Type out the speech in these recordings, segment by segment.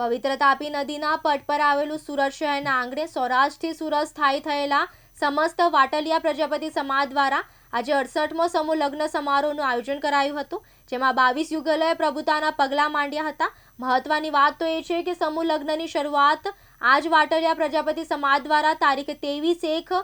પવિત્ર તાપી નદીના પટ પર આવેલું સુરત શહેરના આંગણે સૌરાષ્ટ્રથી સુરત સ્થાયી થયેલા સમસ્ત વાટલિયા પ્રજાપતિ સમાજ દ્વારા આજે અડસઠમો સમૂહ લગ્ન સમારોહનું આયોજન કરાયું હતું, જેમાં બાવીસ યુગલોએ પ્રભુતાના પગલાં માંડ્યા હતા. મહત્વની વાત તો એ છે કે સમૂહ લગ્નની શરૂઆત આજ વાટલિયા પ્રજાપતિ સમાજ દ્વારા તારીખ ત્રેવીસ એક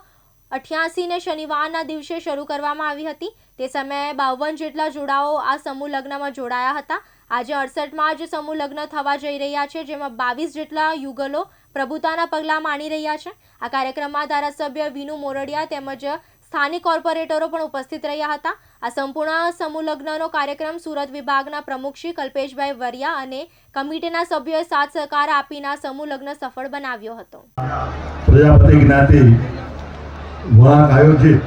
અઠ્યાસીને શનિવારના દિવસે શરૂ કરવામાં આવી હતી. તે સમયે બાવન જેટલા જોડાઓ આ સમૂહ લગ્નમાં જોડાયા હતા. આજે અડસઠમાં જ સમૂહ લગ્ન થવા જઈ રહ્યા છે, જેમાં બાવીસ જેટલા યુગલો પ્રભુતાના પગલાં માણી રહ્યા છે. આ કાર્યક્રમમાં ધારાસભ્ય વિનુ મોરડિયા તેમજ સ્થાનિક કોર્પોરેટરો પણ ઉપસ્થિત રહ્યા હતા. આ સંપૂર્ણ સમૂહ લગ્નનો કાર્યક્રમ સુરત વિભાગના પ્રમુખ શ્રી કલ્પેશભાઈ વરિયા અને કમિટીના સભ્યોએ સાથ સહકાર આપીને આ સમૂહ લગ્ન સફળ બનાવ્યો હતો. પ્રજાપતિ જ્ઞાતિ વાંક આયોજિત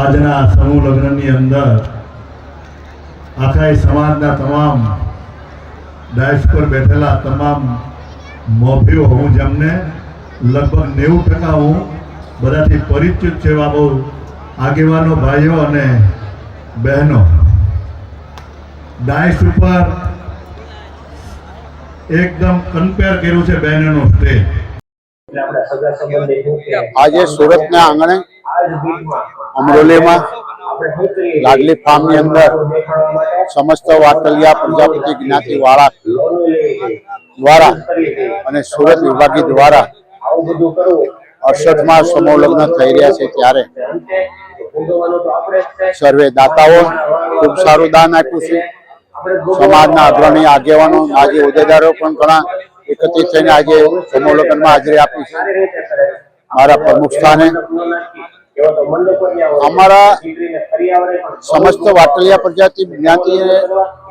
આજના સમૂહ લગ્નની અંદર આખા સમાજના તમામ ડાયસ પર બેઠેલા તમામ મોભીઓ હું જેમને લગભગ નેવું ટકા હું બધાથી પરિચિત છે એવા બહુ આગેવાનો ભાઈઓ અને બહેનો. ડાયસ ઉપર એકદમ કમ્પેર કર્યું છે બહેનોનું સ્ટેજ આજે સુરતના આંગણે અમરોલીમાં લાડલી ફાર્મની અંદર સમસ્ત વાટલિયા, પ્રજાપતિ, જ્ઞાતિ વાળા દ્વારા અને સુરત વિભાગી દ્વારા અડસઠમાં સમૂહ લગ્ન થઈ રહ્યા છે ત્યારે. સર્વે દાતાઓ, ખૂબ સારું દાન આપ્યું છે. સમાજના અગ્રણી આગેવાનો આજે હોદ્દેદારો પણ ઘણા એકત્રિત થઈને આજે સમૂહ લગ્નમાં હાજરી આપી છે. મારા પ્રમુખ સ્થાને અમારા સમસ્ત વાટલિયા પ્રજાતિ જ્ઞાતિ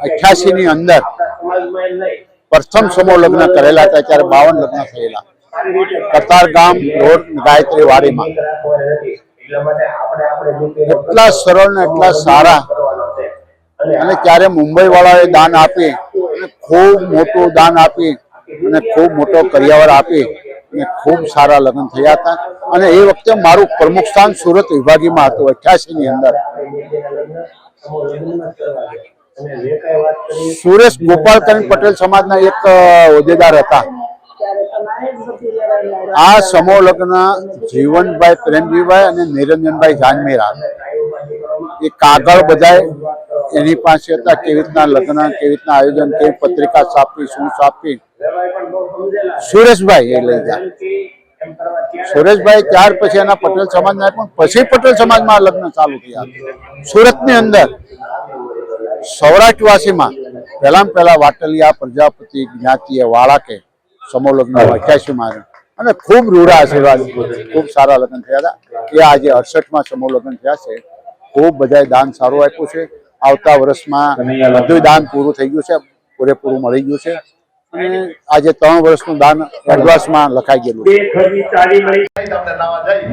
અઠ્યાસી ની અંદર પ્રથમ સમૂહ લગ્ન કરેલા હતા ત્યારે બાવન લગ્ન થયેલા. કતાર ગામ રોડ ગાયત્રી વાડીમાં એટલા સરળ ને એટલા સારા. અને ત્યારે મુંબઈ વાળાએ દાન આપી અને ખૂબ મોટું દાન આપી અને ખૂબ મોટો કરિયાવર આપી. અને ખૂબ સારા લગ્ન થયા હતા. અને એ વખતે મારું પ્રમુખ સ્થાન સુરત વિભાગીમાં હતું અઠ્યાસી ની અંદર. સુરેશ ગોપાલકરણ પટેલ સમાજના એક હોદ્દેદાર હતા. આ સમૂહ લગ્ન જીવનભાઈ પ્રેમજીભાઈ અને નિરંજનભાઈ જાનમેરા એ કાગળ બધાય એની પાસે હતા, કેવી રીતના લગ્ન, કેવી રીતના આયોજન, કેવી પત્રિકા છાપવી શું છાપવી સુરેશભાઈ એ લઈ ગયા સુરેશભાઈ ત્યાર પછી એના પટેલ સમાજના, પણ પછી પટેલ સમાજમાં લગ્ન ચાલુ થયા. સુરતની અંદર સૌરાષ્ટ્રવાસીમાં પહેલામાં પહેલા વાટલિયા, પ્રજાપતિ, જ્ઞાતિએ વાળાકે સમૂહ લગ્ન અઠ્યાસીમાં અને ખૂબ રૂડા આશીર્વાદ, ખૂબ સારા લગ્ન થયા હતા. એ આજે અડસઠમાં સમૂહ લગ્ન થયા છે. ખૂબ બધાએ દાન સારું આપ્યું છે. આવતા વર્ષમાં બધું દાન પૂરું થઈ ગયું છે પૂરેપૂરું મળી ગયું છે. અને આજે ત્રણ વર્ષનું દાન એડવાન્સમાં લખાઈ ગયેલું.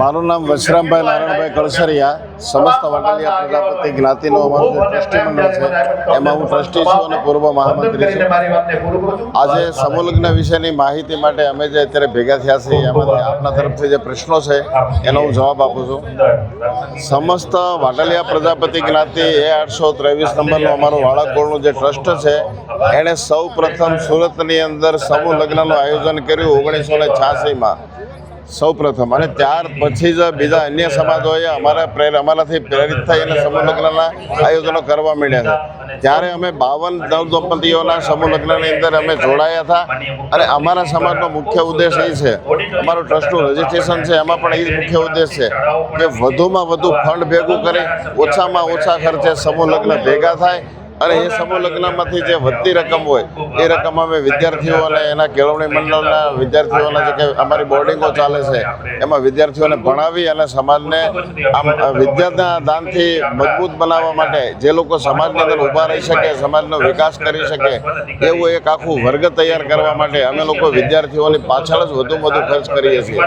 મારું નામ વશરામભાઈ નારાયણભાઈ કળસરિયા સમસ્ત વાટલિયા પ્રજાપતિ જ્ઞાતિનો અમારું જે ટ્રસ્ટી મંડળ છે એમાં હું ટ્રસ્ટી છું અને પૂર્વ મહામંત્રી છું. આજે સમુલગ્ન વિશેની માહિતી માટે અમે જે અત્યારે ભેગા થયા છીએ એમાંથી આપના તરફથી જે પ્રશ્નો છે એનો હું જવાબ આપું છું. સમસ્ત વાટલિયા પ્રજાપતિ જ્ઞાતિ એ આઠસો ત્રેવીસ નંબરનું અમારું વાળાકોળનું જે ટ્રસ્ટ છે એણે સૌ પ્રથમ સુરતની અંદર સમૂહ લગ્નનું આયોજન કર્યું ઓગણીસો ને છ્યાસીમાં. સૌ પ્રથમ અને ત્યાર પછી જ બીજા અન્ય સમાજોએ અમારા પ્રેર, અમારાથી પ્રેરિત થઈ અને સમૂહ લગ્નના આયોજનો કરવા માંડ્યા છે. ત્યારે અમે બાવન નવદંપતિઓના સમૂહ લગ્નની અંદર અમે જોડાયા હતા. અને અમારા સમાજનો મુખ્ય ઉદ્દેશ એ છે, અમારું ટ્રસ્ટનું રજિસ્ટ્રેશન છે, એમાં પણ એ મુખ્ય ઉદ્દેશ છે કે વધુમાં વધુ ફંડ ભેગું કરી ઓછામાં ઓછા ખર્ચે સમૂહ લગ્ન ભેગા થાય. અને એ સમૂહ લગ્નમાંથી જે વધતી રકમ હોય, એ રકમ અમે વિદ્યાર્થીઓ અને એના કેળવણી મંડળના વિદ્યાર્થીઓના જે કે અમારી બોર્ડિંગો ચાલે છે, એમાં વિદ્યાર્થીઓને ભણાવી અને સમાજને આમ વિદ્યાના દાનથી મજબૂત બનાવવા માટે જે લોકો સમાજની અંદર ઊભા રહી શકે, સમાજનો વિકાસ કરી શકે, એવું એક આખું વર્ગ તૈયાર કરવા માટે અમે લોકો વિદ્યાર્થીઓની પાછળ જ વધુ વધુ ખર્ચ કરીએ છીએ.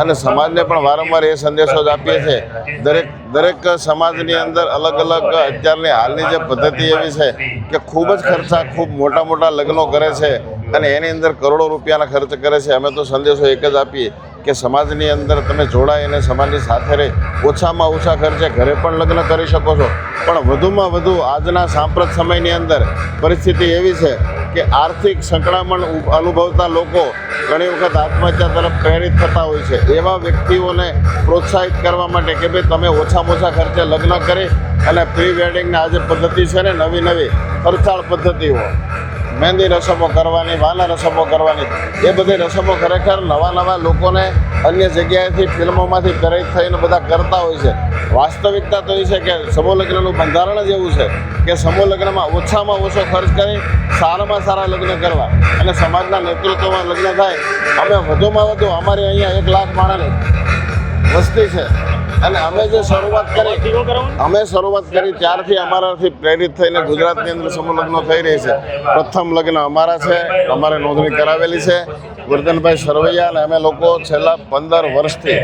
અને સમાજને પણ વારંવાર એ સંદેશો જ આપીએ છીએ, દરેક દરેક સમાજની અંદર અલગ અલગ અત્યારની હાલની જે પદ્ધતિ એવી છે કે ખૂબ જ ખર્ચા ખૂબ મોટા મોટા લગ્નો કરે છે અને એની અંદર કરોડો રૂપિયાના ખર્ચ કરે છે. અમે તો સંદેશો એક જ આપીએ કે સમાજની અંદર તમે જોડાય અને સમાજની સાથે રહી. ઓછામાં ઓછા ખર્ચે ઘરે પણ લગ્ન કરી શકો છો. પણ વધુમાં વધુ આજના સાંપ્રત સમયની અંદર પરિસ્થિતિ એવી છે કે આર્થિક સંકળામણ અનુભવતા લોકો ઘણી વખત આત્મહત્યા તરફ પ્રેરિત થતા હોય છે. એવા વ્યક્તિઓને પ્રોત્સાહિત કરવા માટે કે ભાઈ તમે ઓછામાં ઓછા ખર્ચે લગ્ન કરી અને પ્રી વેડિંગની આજે પદ્ધતિ છે ને નવી નવી ખર્ચાળ પદ્ધતિઓ. મહેંદી રસમો કરવાની વાના રસમો કરવાની, એ બધી રસમો ખરેખર નવા નવા લોકોને અન્ય જગ્યાએથી, ફિલ્મોમાંથી પ્રેરિત થઈને બધા કરતા હોય છે. વાસ્તવિકતા તો એ છે કે સમૂહ બંધારણ જ એવું છે કે સમૂહ ઓછામાં ઓછો ખર્ચ કરી સારામાં સારા લગ્ન કરવા. અને સમાજના નેતૃત્વમાં લગ્ન થાય. અમે વધુમાં વધુ, અમારી અહીંયા એક લાખ માણસની વસ્તી છે. અને અમે જે શરૂઆત કરી અમે શરૂઆત કરી ત્યારથી અમારાથી પ્રેરિત થઈને ગુજરાતની અંદર સમૂહ લગ્નો થઈ રહી છે. પ્રથમ લગ્ન અમારા છે અમારે નોંધણી કરાવેલી છે. વર્ધનભાઈ સરવૈયા અને અમે લોકો છેલ્લા પંદર વર્ષથી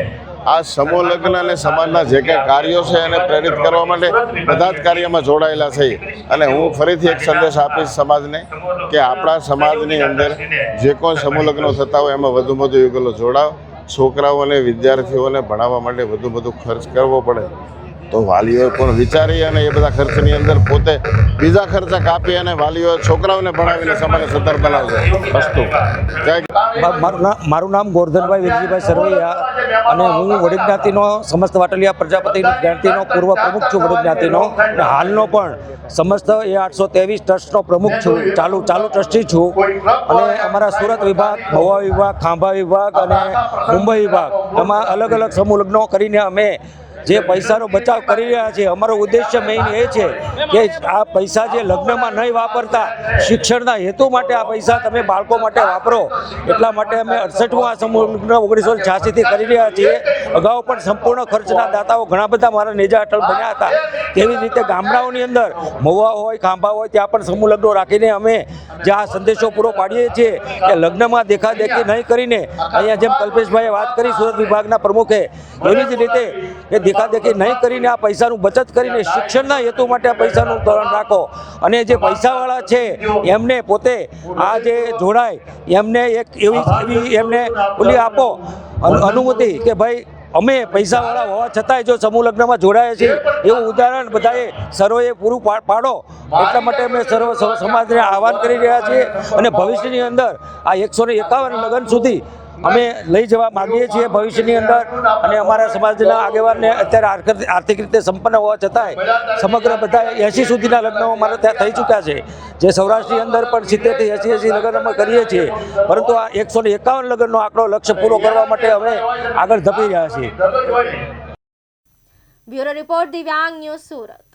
આ સમૂહ લગ્ન અને સમાજના જે કંઈ કાર્યો છે એને પ્રેરિત કરવા માટે બધા જ કાર્યમાં જોડાયેલા છે. અને હું ફરીથી એક સંદેશ આપીશ સમાજને કે આપણા સમાજની અંદર જે કોઈ સમૂહ લગ્નો થતા હોય એમાં વધુ વધુ યુગલો જોડાવ છોકરાઓને વિદ્યાર્થીઓને ભણાવવા માટે વધુ બધું ખર્ચ કરવો પડે. તો વાલીઓએ પણ વિચારી અને એ બધા ખર્ચની અંદર પોતે બીજા ખર્ચા કાપી અને વાલીઓએ છોકરાઓને ભણાવીને સમાજને સદ્ધર બનાવશે વસ્તુ. મારું નામ મારું નામ ગોરધનભાઈ વિરજીભાઈ સરવૈયા અને હું વડી જ્ઞાતિનો સમસ્ત વાટલિયા પ્રજાપતિ જ્ઞાતિનો પૂર્વ પ્રમુખ છું વડી જ્ઞાતિનો અને હાલનો પણ સમસ્ત એ આઠસો ત્રેવીસ ટ્રસ્ટનો પ્રમુખ છું, ચાલુ ચાલુ ટ્રસ્ટી છું. અને અમારા સુરત વિભાગ મહુવા વિભાગ, ખાંભા વિભાગ અને મુંબઈ વિભાગ, એમાં અલગ અલગ સમૂહ લગ્નો કરીને અમે જે પૈસાનો બચાવ કરી રહ્યા છીએ અમારો ઉદ્દેશ્ય મેઇન એ છે કે આ પૈસા જે લગ્નમાં નહીં વાપરતા, શિક્ષણના હેતુ માટે આ પૈસા તમે બાળકો માટે વાપરો. એટલા માટે અમે અડસઠમું આ સમૂહ ઓગણીસો છ્યાસીથી કરી રહ્યા છીએ. અગાઉ પણ સંપૂર્ણ ખર્ચના દાતાઓ ઘણા બધા મારા નેજા અટલ બન્યા હતા. તેવી જ રીતે ગામડાઓની અંદર મહુવા હોય, ખાંભા હોય, ત્યાં પણ સમૂહ લગ્નો રાખીને અમે જે આ સંદેશો પૂરો પાડીએ છીએ કે લગ્નમાં દેખાદેખી નહીં કરીને, અહીંયા જેમ કલ્પેશભાઈએ વાત કરી, સુરત વિભાગના પ્રમુખે, એવી જ રીતે કે દેખાદેખી નહીં કરીને આ પૈસાનું બચત કરીને શિક્ષણના હેતુ માટે આ પૈસાનું ધોરણ રાખો. અને જે પૈસાવાળા છે, એમને પોતે આ જે જોડાય, એમને એક એવી એવી એમને ઓલી આપો. અનુ- અનુમતિ કે ભાઈ, અમે પૈસાવાળા હોવા છતાંય જો સમૂહ લગ્નમાં જોડાયા છીએ, એવું ઉદાહરણ બધાએ સર્વે પૂરું પાડો. એટલા માટે અમે સર્વ સમાજને આહવાન કરી રહ્યા છીએ. અને ભવિષ્યની અંદર આ એકસો ને એકાવન લગ્ન સુધી અમે લઈ જવા માગીએ છીએ ભવિષ્યની અંદર અને અમારા સમાજના આગેવાનને અત્યારે આર્થિક- રીતે સંપન્ન હોવા છતાંય સમગ્ર બધા એંશી સુધીના લગ્નો અમારે ત્યાં થઈ ચૂક્યા છે. જે સૌરાષ્ટ્રની અંદર પણ સિત્તેરથી એંસી એંસી લગ્ન અમે કરીએ છીએ. પરંતુ આ એકસો ને એકાવન લગ્નનો આંકડો લક્ષ્ય પૂરો કરવા માટે અમે આગળ ધપી રહ્યા છીએ. Bureau report Divyang news Surat.